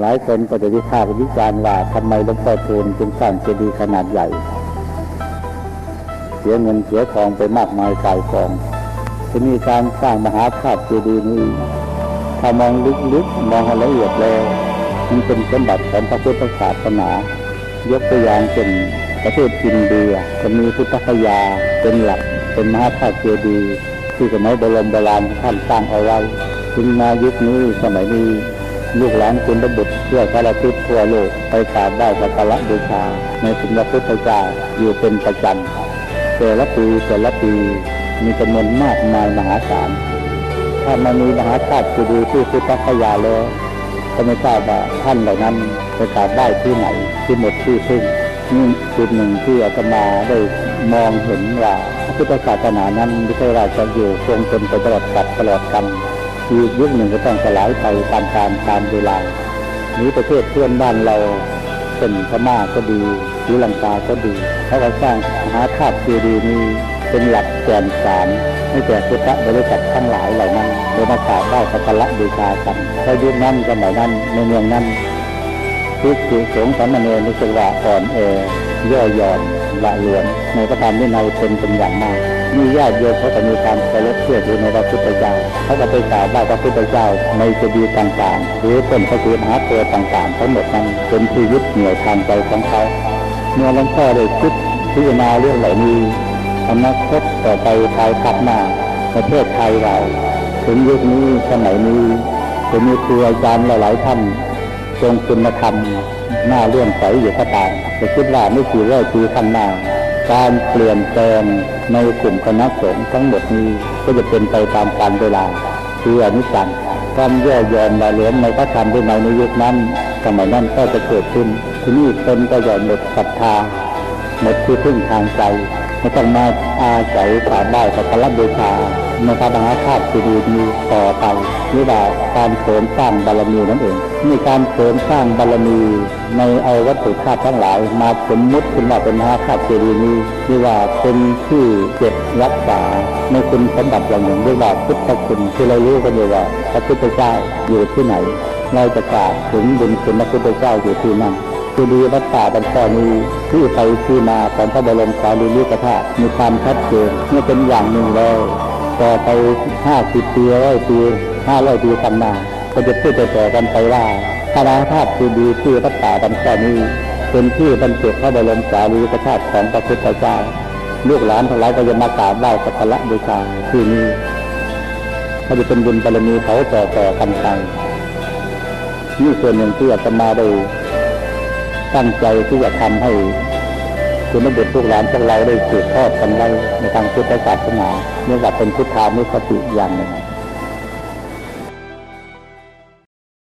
หลายคนก็จะวิพากษ์วิจารณ์ว่าทำไมหลวงพ่อทูลจึงสร้างเจดีย์ขนาดใหญ่ เสียเงินเสียทองไปมากมายกายกองที่มีการสร้างมหาธาตุเจดีย์นี้ถ้ามองลึกๆมองละเอียดแล้วมันเป็นสมบัติของพระพุทธศาสนายกตัวอย่างเช่นประเทศอินเดียจะมีพุทธคยาเป็นหลักเป็นมหาธาตุเจดีย์ที่สมัยโบราณโบราณท่านสร้างเอาไว้ถึงมายุคนี้สมัยนี้ ลูกหลานคุณบุตรเพื่อสารทิศทั่วโลกไปกราบได้สักการะบูชาในสมเด็จพระพุทธเจ้าอยู่เป็นประจำแต่ละปีแต่ละปีมีจำนวนมากมายมหาศาลถ้ามันมีมหาธาตุเจดีที่พุทธคยาแล้วก็ไม่ทราบว่าท่านเหล่านั้นไปกราบได้ที่ไหนที่หมดที่พึ่งนี่จุดหนึ่งที่อาตมาได้มองเห็นว่าพุทธศาสนานั้นไม่ใช่ว่าจะอยู่คงทนไปตลอดกับตลอดกัน อีกยุคหนึ่งก็ต้องสลายไปตามการตามเวลานี้ประเทศเพื่อนบ้านเราเป็นพม่าก็ดีศรีลังกาก็ดีเขาก็สร้างมหาธาตุเจดีย์นี้เป็นหลักแกนสารให้แก่พุทธบริษัททั้งหลายเหล่านั้นโดยมากราบได้สักการะบูชากันถ้ายุคนั้นสมัยนั้นในเมืองนั้นทุกสุสงสามเณรรู้สึกว่าอ่อนแอ ย่อหย่อนละหลวมในพระธรรมวินัยเป็นเป็นอย่างมากมีญาติโยมเขาก็มีการเคารพเชื่อถือในพระพุทธเจ้าเขาก็ไปกราบไหว้พระพุทธเจ้าในเจดีย์ต่างๆ หรือต้นพระศรีมหาโพธิ์ต่างๆ ทั้งหมดนั้นเป็นที่ยึดเหนี่ยวทางใจของเขาเมื่อหลวงพ่อได้คิดพิจารณาเรื่องเหล่านี้อนาคตต่อไปภายภาคหน้าประเทศไทยเรา ถึงยุคนี้สมัยนี้จะมีครูอาจารย์หลายๆท่าน ทรงคุณธรรมหน้าเลื่อมใสอยู่ก็ตามแต่คิดว่าไม่กี่ร้อยปีข้างหน้า การเปลี่ยนแปลงในกลุ่มคณะสงฆ์ทั้งหมดนี้ก็จะเป็นไปตามกาลเวลาคืออนิจจังความย่อยอนละเหลวมในพระธรรมด้วยในในยุคนั้นสมัยนั้นก็จะเกิดขึ้นที่นี้คนก็จะหมดศรัทธาหมดที่พึ่งทางใจไม่ต้องมาอาศัยกราบไหว้สักการะบูชา ในพระมหาธาตุที่ดีนี้ต่อไปนี่ว่าการเสริมสร้างบารมีนั่นเองมีการเสริมสร้างบารมีในเอาวัตถุธาตุทั้งหลาย มาสมมุติขึ้นว่าเป็นมหาธาตุเจดีย์นี้นี่ว่าเป็นที่เก็บรักษาในคุณสมบัติอย่างหนึ่งเรียกว่าพุทธคุณที่เรารู้กันอยู่ว่าพระพุทธเจ้าอยู่ที่ไหนเราจะกล่าวถึงบุญคุณพระพุทธเจ้าอยู่ที่นั่นคือดีวัดป่าบรรพมีที่ไปที่มาของพระบรมสารีริกธาตุมีความชัดเจนเมื่อเป็นอย่างหนึ่งแล้ว ต่อไปห้าสิบปีร้อยปีห้าร้อยปีข้างหน้าก็จะพูดต่อกันไปว่าพระมหาธาตุคือดีที่วัดป่าบรรพมีเป็นที่บรรจุพระบรมสารีริกธาตุของพระพุทธเจ้าลูกหลานทั้งหลายก็จะมากราบไหว้สักการะบูชาที่นี่ก็จะเป็นบุญบารมีเขาต่อๆกันไปนี่ส่วนหนึ่งที่อาตมาได้ตั้งใจที่จะทำให้ คุณเด็กลูกหลานพวกเราได้สืบทอดกันไว้ในทางพุทธศาสนาเนื่องจากเป็นพุทธานุสติอย่างหนึ่ง